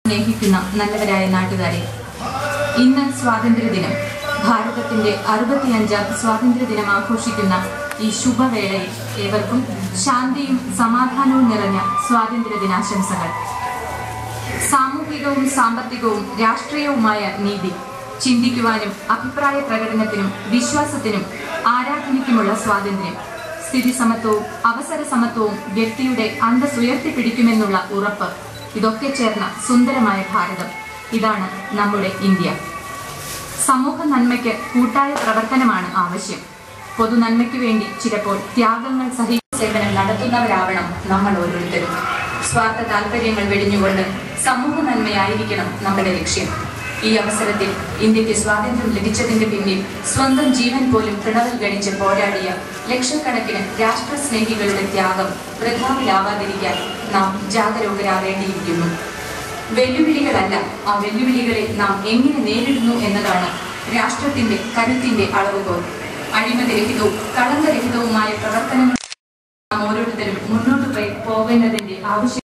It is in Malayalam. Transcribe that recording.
സ്നേഹിക്കുന്ന നല്ലവരായ നാട്ടുകാരെ ഇന്ന് സ്വാതന്ത്ര്യദിനം. ഭാരതത്തിന്റെ അറുപത്തിയഞ്ചാം സ്വാതന്ത്ര്യദിനം ആഘോഷിക്കുന്ന ഈ ശുഭവേളയിൽ ഏവർക്കും ശാന്തിയും സമാധാനവും നിറഞ്ഞ സ്വാതന്ത്ര്യ ദിനാശംസകൾ. സാമൂഹികവും സാമ്പത്തികവും രാഷ്ട്രീയവുമായ നീതി ചിന്തിക്കുവാനും അഭിപ്രായ പ്രകടനത്തിനും വിശ്വാസത്തിനും ആരാധനയ്ക്കുമുള്ള സ്വാതന്ത്ര്യം. സ്ഥിതി സമത്വവും അവസര സമത്വവും വ്യക്തിയുടെ അന്തസ് ഉയർത്തിപ്പിടിക്കുമെന്നുള്ള ഉറപ്പ്. ഇതൊക്കെ ചേർന്ന സുന്ദരമായ ഭാരതം. ഇതാണ് നമ്മുടെ ഇന്ത്യ. സമൂഹ നന്മയ്ക്ക് കൂട്ടായ പ്രവർത്തനമാണ് ആവശ്യം. പൊതു നന്മയ്ക്ക് വേണ്ടി ചിലപ്പോൾ ത്യാഗങ്ങൾ സഹി സേവനം നടത്തുന്നവരാവണം നമ്മൾ ഓരോരുത്തരും. സ്വാർത്ഥ താല്പര്യങ്ങൾ വെടിഞ്ഞുകൊണ്ട് സമൂഹ നന്മയായിരിക്കണം നമ്മുടെ ലക്ഷ്യം. ഈ അവസരത്തിൽ ഇന്ത്യയ്ക്ക് സ്വാതന്ത്ര്യം ലഭിച്ചതിന്റെ പിന്നിൽ സ്വന്തം ജീവൻ പോലും പിണവിൽ ഗണിച്ച് പോരാടിയ ലക്ഷക്കണക്കിന് രാഷ്ട്രസ്നേഹികളുടെ ത്യാഗം വൃഥാവിലാവാതിരിക്കാൻ നാം ജാഗരൂകരാകേണ്ടിയിരിക്കുന്നു. വെല്ലുവിളികളല്ല ആ വെല്ലുവിളികളെ നാം എങ്ങനെ നേരിടുന്നു എന്നതാണ് രാഷ്ട്രത്തിന്റെ കരുത്തിന്റെ അളവുകോൽ. അഴിമതിരഹിതവും കളങ്കരഹിതവുമായ പ്രവർത്തനങ്ങൾ ഓരോരുത്തരും മുന്നോട്ട് പോകേണ്ടതിന്റെ ആവശ്യം